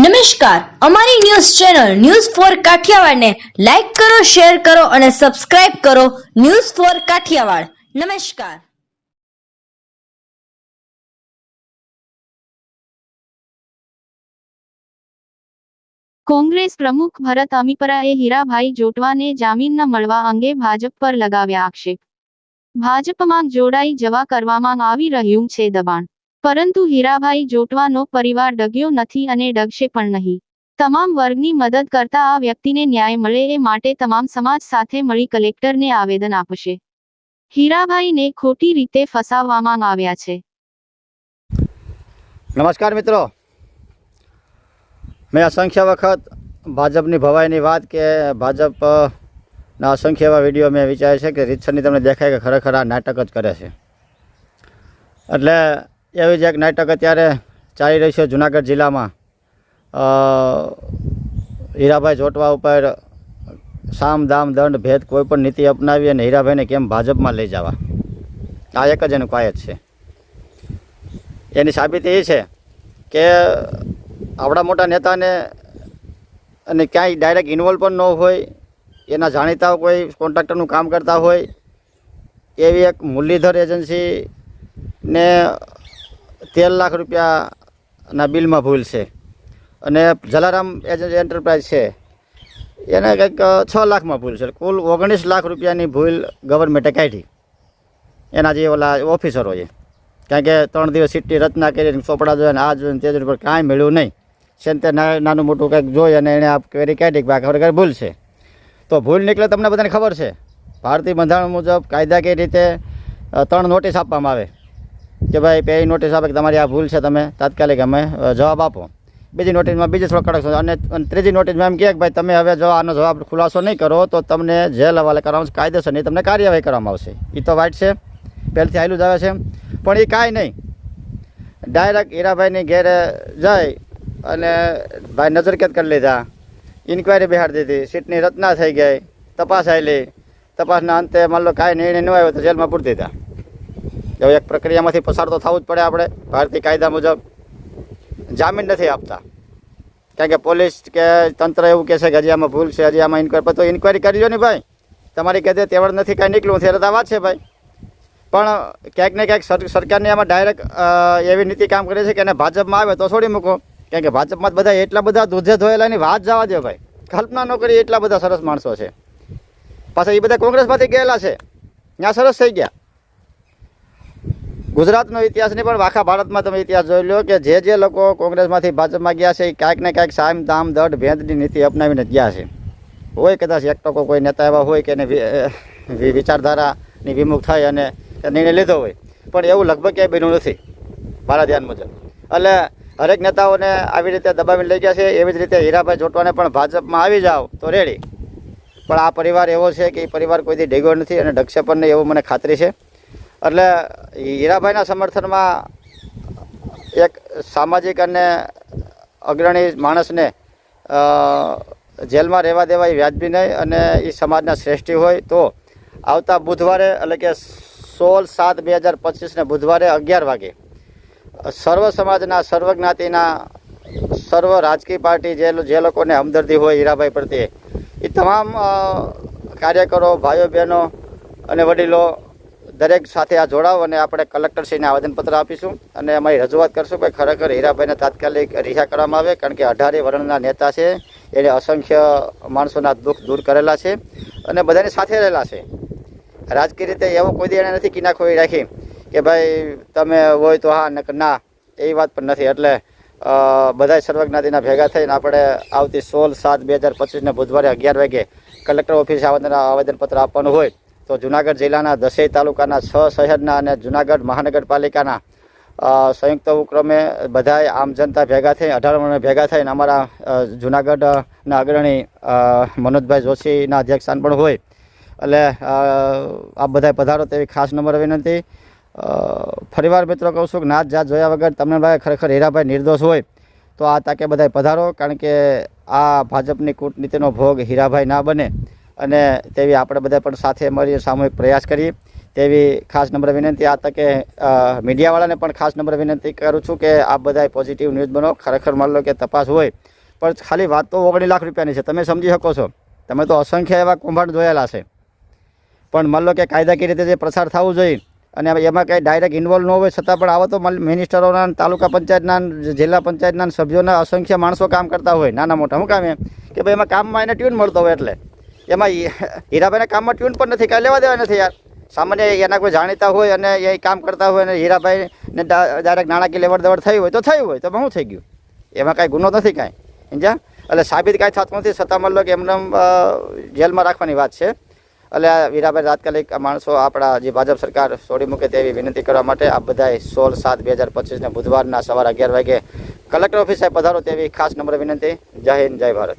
નમસ્કાર. અમારી news channel news four કાઠિયાવાડને લાઈક કરો, શેર કરો અને સબસ્ક્રાઇબ કરો ન્યૂઝ ફોર કાઠિયાવાડ. નમસ્કાર. કોંગ્રેસ પ્રમુખ ભરત અમીપરાએ હીરાભાઈ જોટવાને જામીન ન મળવા અંગે ભાજપ પર લગાવ્યા આક્ષેપ. ભાજપમાં જોડાઈ જવા કરવામાં આવી રહ્યું છે દબાણ. પરંતુ હીરાભાઈ જોટવાનો પરિવાર ડગ્યો નથી અને ડગશે પણ નહીં. તમામ વર્ગની મદદ કરતા આ વ્યક્તિને ન્યાય મળે એ માટે તમામ સમાજ સાથે મળી કલેક્ટરને આવેદન આપશે. હીરાભાઈને ખોટી રીતે ફસાવવામાં આવ્યા છે. નમસ્કાર મિત્રો. મેં અસંખ્ય વખત ભાજપની ભવાઈની વાત કે ભાજપના અસંખ્ય એવા વીડિયો મેં વિચાર્યા છે કે રીતસરની તમને દેખાય કે ખરેખર આ નાટક જ કરે છે. એટલે એવી જ એક નાટક અત્યારે ચાલી રહ્યું છે જુનાગઢ જિલ્લામાં. હીરાભાઈ જોટવા ઉપર સામ, દામ, દંડ, ભેદ કોઈ પણ નીતિ અપનાવી અને હીરાભાઈને કેમ ભાજપમાં લઈ જવા? આ એક જ એનું કાયદ છે. એની સાબિતી એ છે કે આવડા મોટા નેતાને અને ક્યાંય ડાયરેક્ટ ઇન્વોલ્વ પણ ન હોય, એના જાણીતા કોઈ કોન્ટ્રાક્ટરનું કામ કરતા હોય, એવી એક મુરલીધર એજન્સીને તેર લાખ રૂપિયાના બિલમાં ભૂલ છે. અને જલારામ એન્ટરપ્રાઇઝ છે. એને કંઈક છ લાખમાં ભૂલ છે. કુલ ઓગણીસ લાખ રૂપિયાની ભૂલ ગવર્મેન્ટે કાઢી. એના જે ઓલા ઓફિસરોએ કારણ કે ત્રણ દિવસ સીટની રચના કરીને ચોપડા જોઈએ અને આ જોઈને તે જોઈએ પણ કાંઈ મળ્યું નહીં. છે નાનું મોટું કંઈક જોઈ અને એણે આ ક્વેરી કાઢી કે ખરેખર ભૂલ છે. તો ભૂલ નીકળે તમને બધાને ખબર છે. ભારતીય બંધારણ મુજબ કાયદાકીય રીતે ત્રણ નોટિસ આપવામાં આવે. કે ભાઈ, પહેલી નોટિસ આપે કે તમારી આ ભૂલ છે, તમે તાત્કાલિક અમે જવાબ આપો. બીજી નોટિસમાં બીજી થોડો કડક અને ત્રીજી નોટિસમાં એમ કહે કે ભાઈ, તમે હવે જો આનો જવાબ ખુલાસો નહીં કરો, તો તમને જેલ હવાલે કરવામાં કાયદેસર નહીં, તમને કાર્યવાહી કરવામાં આવશે. એ તો વાઇટ છે. પહેલથી આવેલું જ આવે છે. પણ એ કાંઈ નહીં. ડાયરેક્ટ હીરાભાઈની ઘેરે જઈ અને ભાઈ નજરકેદ કરી લીધા. ઇન્કવાયરી બહાર દીધી. સીટની રચના થઈ ગઈ. તપાસ આવેલી તપાસના અંતે માન લો કાંઈ નિર્ણય ન આવ્યો તો જેલમાં પૂરી દીધા. હવે એક પ્રક્રિયામાંથી પસાર તો થવું જ પડે આપણે. ભારતીય કાયદા મુજબ જામીન નથી આપતા. કારણ કે પોલીસ કે તંત્ર એવું કહે છે કે હજી આમાં ભૂલ છે, હજી આમાં ઇન્કવાયરી તો ઇન્કવાયરી કરી લો ને ભાઈ. તમારી કહેતે તેવડ નથી કાંઈ નીકળ્યું ત્યારે તો વાત છે ભાઈ. પણ ક્યાંક ને ક્યાંક સરકારની આમાં ડાયરેક્ટ એવી નીતિ કામ કરે છે કે એને ભાજપમાં આવે તો છોડી મૂકો. કારણ કે ભાજપમાં જ બધા એટલા બધા દૂધે ધોયેલાની વાત જવા દે ભાઈ. કલ્પના ન કરી એટલા બધા સરસ માણસો છે. પાછા એ બધા કોંગ્રેસમાંથી ગયેલા છે. ત્યાં સરસ થઈ ગયા. ગુજરાતનો ઇતિહાસની પણ આખા ભારતમાં તમે ઇતિહાસ જોઈ લો કે જે જે લોકો કોંગ્રેસમાંથી ભાજપમાં ગયા છે, એ ક્યાંક ને ક્યાંક સામ દામ દઢ ભેદની નીતિ અપનાવીને ગયા છે. હોય કદાચ એક ટકો કોઈ નેતા એવા હોય કે એને વિચારધારાની વિમુખ થાય અને નિર્ણય લીધો હોય. પણ એવું લગભગ ક્યાંય બન્યું નથી, મારા ધ્યાન મુજબ. એટલે હરેક નેતાઓને આવી રીતે દબાવીને લઈ ગયા છે, એવી જ રીતે હીરાભાઈ જોટવાને પણ ભાજપમાં આવી જાઓ તો રેડી. પણ આ પરિવાર એવો છે કે એ પરિવાર કોઈથી ડેગો નથી અને ડક્ષે પણ નહીં એવું મને ખાતરી છે. એટલે હીરાભાઈના સમર્થનમાં એક સામાજિક અને અગ્રણી માણસને જેલમાં રહેવા દેવા એ વ્યાજબી નહીં અને એ સમાજના શ્રેષ્ઠી હોય તો આવતા બુધવારે એટલે કે સોળ સાત બે હજાર પચીસને બુધવારે અગિયાર વાગે સર્વ સમાજના, સર્વ જ્ઞાતિના, સર્વ રાજકીય પાર્ટી જે જે લોકોને હમદર્દી હોય હીરાભાઈ પ્રત્યે એ તમામ કાર્યકરો, ભાઈઓ, બહેનો અને વડીલો દરેક સાથે આ જોડાવ અને આપણે કલેક્ટરશ્રીને આવેદનપત્ર આપીશું. અને અમારી રજૂઆત કરશું કે ખરેખર હીરાભાઈને તાત્કાલિક રિહા કરવામાં આવે, કારણ કે અઢારે વર્ણના નેતા છે. એને અસંખ્ય માણસોના દુઃખ દૂર કરેલા છે અને બધાની સાથે રહેલા છે. રાજકીય રીતે એવો કોઈ દી એણે નથી કિનાખોઈ રાખી કે ભાઈ, તમે હોય તો હા ના, એવી વાત પણ નથી. એટલે બધાય સર્વજ્ઞાતિના ભેગા થઈને આપણે આવતી સોળ સાત બે હજાર પચીસને બુધવારે અગિયાર વાગે કલેક્ટર ઓફિસે આવેદન આવેદનપત્ર આપવાનું હોય. તો જુનાગઢ જિલ્લાના દસેય તાલુકાના છ શહેરના અને જુનાગઢ મહાનગરપાલિકાના સંયુક્ત ઉપક્રમે બધાય આમ જનતા ભેગા થઈ, અઢાર ભેગા થઈને અમારા જૂનાગઢના અગ્રણી મનોજભાઈ જોશીના અધ્યક્ષસ્થાન પણ હોય. એટલે આપ આ બધાય પધારો તેવી ખાસ નંબર વિનંતી. ફરીવાર મિત્રો કહું છું કે નાત જાત જોયા વગર તમને ભાઈ ખરેખર હીરાભાઈ નિર્દોષ હોય, તો આ તાકે બધાય પધારો, કારણ કે આ ભાજપની કૂટનીતિનો ભોગ હીરાભાઈ ના બને. અને તેવી આપણે બધા પણ સાથે મળી સામૂહિક પ્રયાસ કરીએ. તેવી ખાસ નંબર વિનંતી આ તકે મીડિયાવાળાને પણ ખાસ નંબર વિનંતી કરું છું કે આ બધાય પોઝિટિવ ન્યૂઝ બનો. ખરેખર માન લો કે તપાસ હોય, પણ ખાલી વાત તો ઓગણી લાખ રૂપિયાની છે. તમે સમજી શકો છો. તમે તો અસંખ્ય એવા કૌભાંડ જોયેલા છે. પણ માની લો કે કાયદાકીય રીતે જે પ્રસાર થવું જોઈએ, અને એમાં કંઈ ડાયરેક્ટ ઇન્વોલ્વ ન હોય, છતાં પણ આવો તો મિનિસ્ટરોના તાલુકા પંચાયતના જિલ્લા પંચાયતના સભ્યોના અસંખ્ય માણસો કામ કરતા હોય. નાના મોટા શું કામ એમ? કે ભાઈ એમાં કામમાં એને ટ્યુન મળતો હોય એટલે. એમાં હીરાભાઈના કામમાં ટ્યુન પણ નથી, કાંઈ લેવા દેવા નથી યાર. સામાન્ય એના કોઈ જાણીતા હોય અને એ કામ કરતા હોય અને હીરાભાઈને ડાયરેક્ટ નાણાકીય લેવડ દેવડ થઈ હોય તો થયું હોય, તો શું થઈ ગયું? એમાં કાંઈ ગુનો નથી કાંઈ, સમજ્યા? એટલે સાબિત કાંઈ થતું નથી છતાં મતલબ કે એમને જેલમાં રાખવાની વાત છે. એટલે વીરાભાઈ તાત્કાલિક માણસો આપણા જે ભાજપ સરકાર છોડી મૂકે તેવી વિનંતી કરવા માટે આ બધાએ સોળ સાત બે હજાર પચીસને બુધવારના સવારે અગિયાર વાગે કલેક્ટર ઓફિસે પધારો તેવી ખાસ નંબર વિનંતી. જય હિન્દ, જય ભારત.